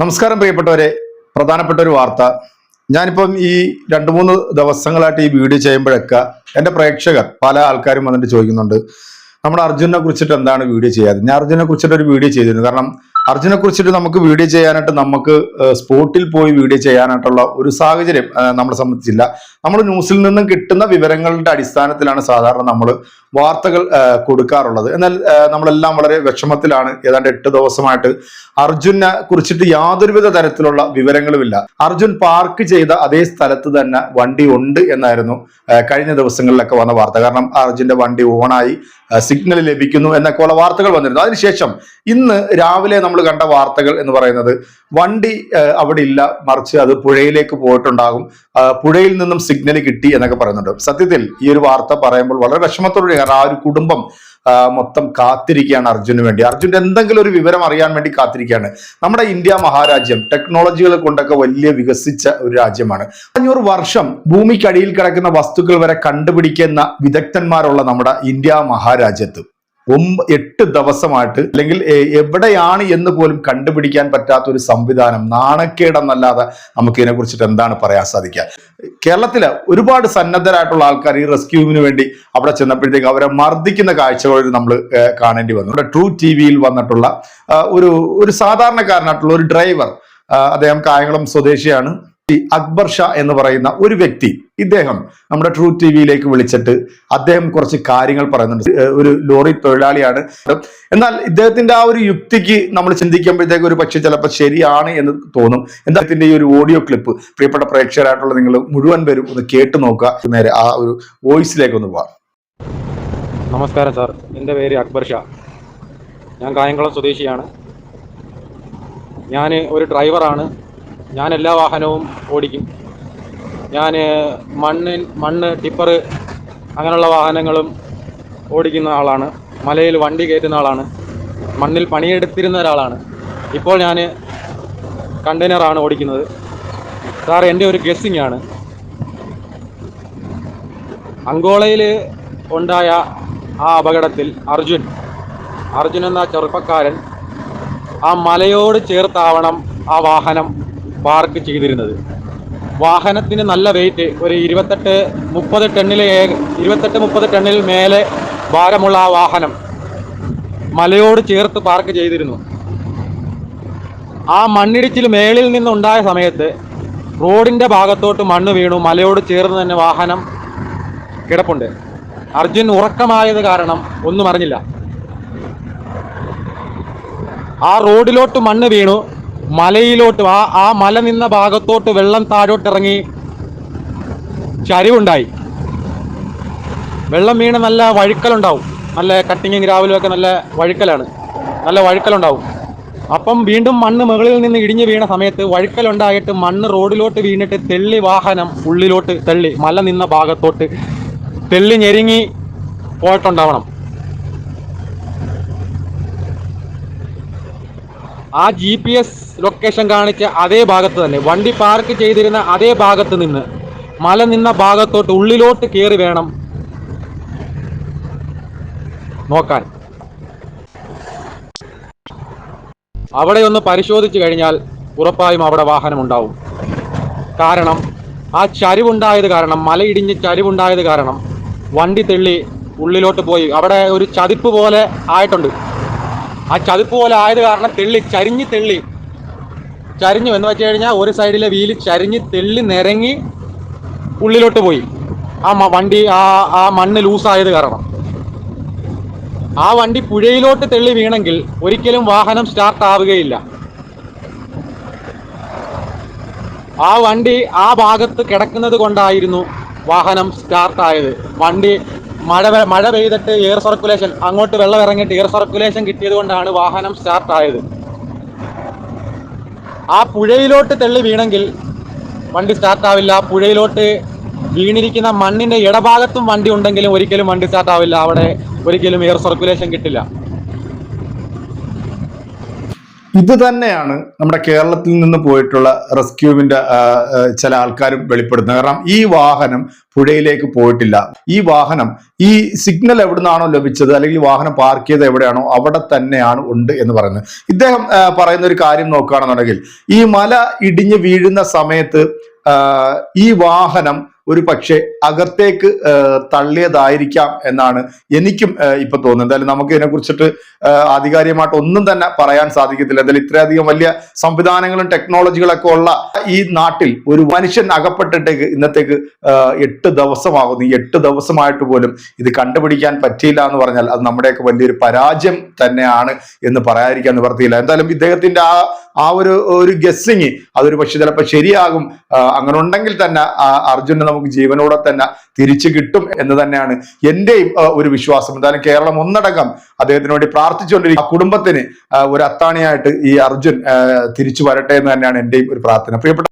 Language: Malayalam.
നമസ്കാരം പ്രിയപ്പെട്ടവരെ. പ്രധാനപ്പെട്ട ഒരു വാർത്ത. ഞാനിപ്പം ഈ രണ്ട് മൂന്ന് ദിവസങ്ങളായിട്ട് ഈ വീഡിയോ ചെയ്യുമ്പോഴൊക്കെ എന്റെ പ്രേക്ഷകർ പല ആൾക്കാരും വന്നിട്ട് ചോദിക്കുന്നുണ്ട്. നമ്മുടെ അർജുനെ കുറിച്ചിട്ട് എന്താണ് വീഡിയോ ചെയ്യാതെ ഞാൻ അർജുനെ കുറിച്ചിട്ട് ഒരു വീഡിയോ ചെയ്തിരുന്നു. കാരണം അർജുനെ കുറിച്ചിട്ട് നമുക്ക് വീഡിയോ ചെയ്യാനായിട്ട് നമുക്ക് സ്പോട്ടിൽ പോയി വീഡിയോ ചെയ്യാനായിട്ടുള്ള ഒരു സാഹചര്യം നമ്മളെ സംബന്ധിച്ചില്ല. നമ്മൾ ന്യൂസിൽ നിന്നും കിട്ടുന്ന വിവരങ്ങളുടെ അടിസ്ഥാനത്തിലാണ് സാധാരണ നമ്മൾ വാർത്തകൾ കൊടുക്കാറുള്ളത്. എന്നാൽ നമ്മളെല്ലാം വളരെ വിഷമത്തിലാണ്. ഏതാണ്ട് എട്ട് ദിവസമായിട്ട് അർജുനെ കുറിച്ചിട്ട് യാതൊരുവിധ തരത്തിലുള്ള വിവരങ്ങളുമില്ല. അർജുൻ പാർക്ക് ചെയ്ത അതേ സ്ഥലത്ത് തന്നെ വണ്ടി ഉണ്ട് എന്നായിരുന്നു കഴിഞ്ഞ ദിവസങ്ങളിലൊക്കെ വന്ന വാർത്ത. കാരണം അർജുന്റെ വണ്ടി ഓണായി സിഗ്നൽ ലഭിക്കുന്നു എന്നൊക്കെ ഉള്ള വാർത്തകൾ വന്നിരുന്നു. അതിനുശേഷം ഇന്ന് രാവിലെ നമ്മൾ കണ്ട വാർത്തകൾ എന്ന് പറയുന്നത് വണ്ടി അവിടെ ഇല്ല മറിച്ച് അത് പുഴയിലേക്ക് പോയിട്ടുണ്ടാകും പുഴയിൽ നിന്നും സിഗ്നൽ കിട്ടി എന്നൊക്കെ പറയുന്നുണ്ട്. സത്യത്തിൽ ഈ ഒരു വാർത്ത പറയുമ്പോൾ വളരെ വിഷമത്തോടെ കാരണം ആ ഒരു കുടുംബം മൊത്തം കാത്തിരിക്കുകയാണ് അർജുന് വേണ്ടി. അർജുന്റെ എന്തെങ്കിലും ഒരു വിവരം അറിയാൻ വേണ്ടി കാത്തിരിക്കുകയാണ്. നമ്മുടെ ഇന്ത്യ മഹാരാജ്യം ടെക്നോളജികൾ കൊണ്ടൊക്കെ വലിയ വികസിച്ച ഒരു രാജ്യമാണ്. അഞ്ഞൂറ് വർഷം ഭൂമിക്കടിയിൽ കിടക്കുന്ന വസ്തുക്കൾ വരെ കണ്ടുപിടിക്കുന്ന വിദഗ്ധന്മാരുള്ള നമ്മുടെ ഇന്ത്യ മഹാരാജ്യത്ത്. എട്ട് ദിവസമായിട്ട് അല്ലെങ്കിൽ എവിടെയാണ് എന്ന് പോലും കണ്ടുപിടിക്കാൻ പറ്റാത്ത ഒരു സംവിധാനം നാണക്കേടെന്നല്ലാതെ നമുക്ക് ഇതിനെ കുറിച്ചിട്ട് എന്താണ് പറയാൻ സാധിക്കുക? കേരളത്തിൽ ഒരുപാട് സന്നദ്ധരായിട്ടുള്ള ആൾക്കാർ ഈ റെസ്ക്യൂവിന് വേണ്ടി അവിടെ ചെന്നപ്പോഴത്തേക്ക് അവരെ മർദ്ദിക്കുന്ന കാഴ്ചകൾ നമ്മൾ കാണേണ്ടി വന്നു. ഇവിടെ ട്രൂ ടി വിയിൽ വന്നിട്ടുള്ള ഒരു ഒരു സാധാരണക്കാരനായിട്ടുള്ള ഒരു ഡ്രൈവർ അദ്ദേഹം കായംകുളം സ്വദേശിയാണ്. അക്ബർ ഷാ എന്ന് പറയുന്ന ഒരു വ്യക്തി ഇദ്ദേഹം നമ്മുടെ ട്രൂ ടി വിയിലേക്ക് വിളിച്ചിട്ട് അദ്ദേഹം കുറച്ച് കാര്യങ്ങൾ പറയുന്നുണ്ട്. ഒരു ലോറി തൊഴിലാളിയാണ്. എന്നാൽ ഇദ്ദേഹത്തിന്റെ ആ ഒരു യുക്തിക്ക് നമ്മൾ ചിന്തിക്കുമ്പോഴത്തേക്ക് ഒരു പക്ഷേ ചിലപ്പോൾ ശരിയാണ് എന്ന് തോന്നും. എന്താ ഈ ഒരു ഓഡിയോ ക്ലിപ്പ് പ്രിയപ്പെട്ട പ്രേക്ഷകരായിട്ടുള്ള നിങ്ങൾ മുഴുവൻ പേരും ഒന്ന് കേട്ടു നോക്കുക. നേരെ ആ ഒരു വോയിസിലേക്ക് ഒന്ന് പോവാം. നമസ്കാരം സാർ. എന്റെ പേര് അക്ബർ ഷാ. ഞാൻ കായംകുളം സ്വദേശിയാണ്. ഞാൻ ഒരു ഡ്രൈവറാണ് ഞാൻ എല്ലാ വാഹനവും ഓടിക്കും. ഞാൻ മണ്ണിൻ മണ്ണ് ടിപ്പർ അങ്ങനെയുള്ള വാഹനങ്ങളും ഓടിക്കുന്ന ആളാണ്. മലയിൽ വണ്ടി കയറ്റുന്ന ആളാണ്. മണ്ണിൽ പണിയെടുത്തിരുന്ന ഒരാളാണ്. ഇപ്പോൾ ഞാൻ കണ്ടെയ്നറാണ് ഓടിക്കുന്നത്. സാർ എന്റെ ഒരു ഗസ്സിങ് ആണ്. അങ്കോളയിൽ ഉണ്ടായ ആ അപകടത്തിൽ അർജുൻ അർജുൻ എന്ന ചെറുപ്പക്കാരൻ ആ മലയോട് ചേർത്താവണം ആ വാഹനം പാർക്ക് ചെയ്തിരുന്നത്. വാഹനത്തിന് നല്ല വെയിറ്റ് ഒരു ഇരുപത്തെട്ട് മുപ്പത് ടണ്ണിൽ ഇരുപത്തെട്ട് മുപ്പത് ടണ്ണിൽ മേലെ ഭാരമുള്ള ആ വാഹനം മലയോട് ചേർത്ത് പാർക്ക് ചെയ്തിരുന്നു. ആ മണ്ണിടിച്ചിൽ മേളിൽ നിന്നുണ്ടായ സമയത്ത് റോഡിന്റെ ഭാഗത്തോട്ട് മണ്ണ് വീണു. മലയോട് ചേർന്ന് തന്നെ വാഹനം കിടപ്പുണ്ട്. അർജുൻ ഉറക്കമായത് കാരണം ഒന്നും അറിഞ്ഞില്ല. ആ റോഡിലോട്ട് മണ്ണ് വീണു. മലയിലോട്ട് ആ ആ മല നിന്ന ഭാഗത്തോട്ട് വെള്ളം താഴോട്ടിറങ്ങി ചരിവുണ്ടായി. വെള്ളം വീണ് നല്ല വഴുക്കലുണ്ടാവും. നല്ല കട്ടിങ്ങും ഗ്രാവലും ഒക്കെ നല്ല വഴുക്കലാണ്. നല്ല വഴുക്കലുണ്ടാവും. അപ്പം വീണ്ടും മണ്ണ് മുകളിൽ നിന്ന് ഇടിഞ്ഞു വീണ സമയത്ത് വഴുക്കലുണ്ടായിട്ട് മണ്ണ് റോഡിലോട്ട് വീണിട്ട് തെള്ളി വാഹനം ഉള്ളിലോട്ട് തെള്ളി മല നിന്ന ഭാഗത്തോട്ട് തെള്ളി ഞെരുങ്ങി പോയിട്ടുണ്ടാവണം. ആ ജി പി എസ് ലൊക്കേഷൻ കാണിച്ച അതേ ഭാഗത്ത് തന്നെ. വണ്ടി പാർക്ക് ചെയ്തിരുന്ന അതേ ഭാഗത്ത് നിന്ന് മല നിന്ന ഭാഗത്തോട്ട് ഉള്ളിലോട്ട് കയറി വേണം നോക്കാൻ. അവിടെ ഒന്ന് പരിശോധിച്ചു കഴിഞ്ഞാൽ ഉറപ്പായും അവിടെ വാഹനം ഉണ്ടാവും കാരണം ആ ചരിവുണ്ടായത് കാരണം മലയിടിഞ്ഞ് ചരിവുണ്ടായത് കാരണം വണ്ടി തെള്ളി ഉള്ളിലോട്ട് പോയി. അവിടെ ഒരു ചതിപ്പ് പോലെ ആയിട്ടുണ്ട്. ആ ചതിപ്പ് പോലെ ആയത് കാരണം തെള്ളി ചരിഞ്ഞ് തെള്ളി ചരിഞ്ഞു. എന്ന് വെച്ച് കഴിഞ്ഞാൽ ഒരു സൈഡിലെ വീൽ ചരിഞ്ഞ് തെള്ളി നിരങ്ങി ഉള്ളിലോട്ട് പോയി. ആ വണ്ടി ആ ആ മണ്ണ് ലൂസായത് കാരണം. ആ വണ്ടി പുഴയിലോട്ട് തെള്ളി വീണെങ്കിൽ ഒരിക്കലും വാഹനം സ്റ്റാർട്ട് ആവുകയില്ല. ആ വണ്ടി ആ ഭാഗത്ത് കിടക്കുന്നത് കൊണ്ടായിരുന്നു വാഹനം സ്റ്റാർട്ട് ആയത്. വണ്ടി മഴ മഴ പെയ്തിട്ട് എയർ സർക്കുലേഷൻ അങ്ങോട്ട് വെള്ളം ഇറങ്ങിയിട്ട് എയർ സർക്കുലേഷൻ കിട്ടിയത് കൊണ്ടാണ് വാഹനം സ്റ്റാർട്ട് ആയത്. ആ പുഴയിലോട്ട് തള്ളി വീണെങ്കിൽ വണ്ടി സ്റ്റാർട്ടാവില്ല പുഴയിലോട്ട് വീണിരിക്കുന്ന മണ്ണിന്റെ ഇടഭാഗത്തും വണ്ടി ഉണ്ടെങ്കിലും ഒരിക്കലും വണ്ടി സ്റ്റാർട്ടാവില്ല അവിടെ ഒരിക്കലും എയർ സർക്കുലേഷൻ കിട്ടില്ല. ഇത് തന്നെയാണ് നമ്മുടെ കേരളത്തിൽ നിന്ന് പോയിട്ടുള്ള റെസ്ക്യൂവിന്റെ ചില ആൾക്കാരും വെളിപ്പെടുത്തുന്നത്. കാരണം ഈ വാഹനം പുഴയിലേക്ക് പോയിട്ടില്ല. ഈ വാഹനം ഈ സിഗ്നൽ എവിടുന്നാണോ ലഭിച്ചത് അല്ലെങ്കിൽ വാഹനം പാർക്ക് ചെയ്ത് എവിടെയാണോ അവിടെ തന്നെയാണ് ഉണ്ട് എന്ന് പറയുന്നത്. ഇദ്ദേഹം പറയുന്ന ഒരു കാര്യം നോക്കുകയാണെന്നുണ്ടെങ്കിൽ ഈ മല ഇടിഞ്ഞ് വീഴുന്ന സമയത്ത് ഈ വാഹനം ഒരു പക്ഷേ അകത്തേക്ക് തള്ളിയതായിരിക്കാം എന്നാണ് എനിക്കും ഇപ്പൊ തോന്നുന്നത്. എന്തായാലും നമുക്ക് ഇതിനെ കുറിച്ചിട്ട് ആധികാരികമായിട്ട് ഒന്നും തന്നെ പറയാൻ സാധിക്കത്തില്ല. എന്തായാലും ഇത്രയധികം വലിയ സംവിധാനങ്ങളും ടെക്നോളജികളൊക്കെ ഉള്ള ഈ നാട്ടിൽ ഒരു മനുഷ്യൻ അകപ്പെട്ടിട്ടേക്ക് ഇന്നത്തേക്ക് എട്ട് ദിവസമാകുന്നു. ഈ എട്ട് ദിവസമായിട്ട് പോലും ഇത് കണ്ടുപിടിക്കാൻ പറ്റിയില്ല എന്ന് പറഞ്ഞാൽ അത് നമ്മുടെയൊക്കെ വലിയൊരു പരാജയം തന്നെയാണ് എന്ന് പറയാതിരിക്കാൻ നിവർത്തിയില്ല. എന്തായാലും ഇദ്ദേഹത്തിന്റെ ആ ആ ഒരു ഒരു ഗസ്സിങ് അതൊരു പക്ഷെ ചിലപ്പോൾ ശരിയാകും. അങ്ങനെ ഉണ്ടെങ്കിൽ തന്നെ അർജുനെ നമുക്ക് ജീവനോടെ തന്നെ തിരിച്ചു കിട്ടും എന്ന് തന്നെയാണ് എന്റെയും ഒരു വിശ്വാസം. എന്തായാലും കേരളം ഒന്നടങ്കം അദ്ദേഹത്തിന് വേണ്ടി പ്രാർത്ഥിച്ചുകൊണ്ടിരിക്കും ആ കുടുംബത്തിന് ഒരു അത്താണിയായിട്ട് ഈ അർജുൻ തിരിച്ചു വരട്ടെ എന്ന് തന്നെയാണ് എന്റെയും ഒരു പ്രാർത്ഥന. പ്രിയപ്പെട്ട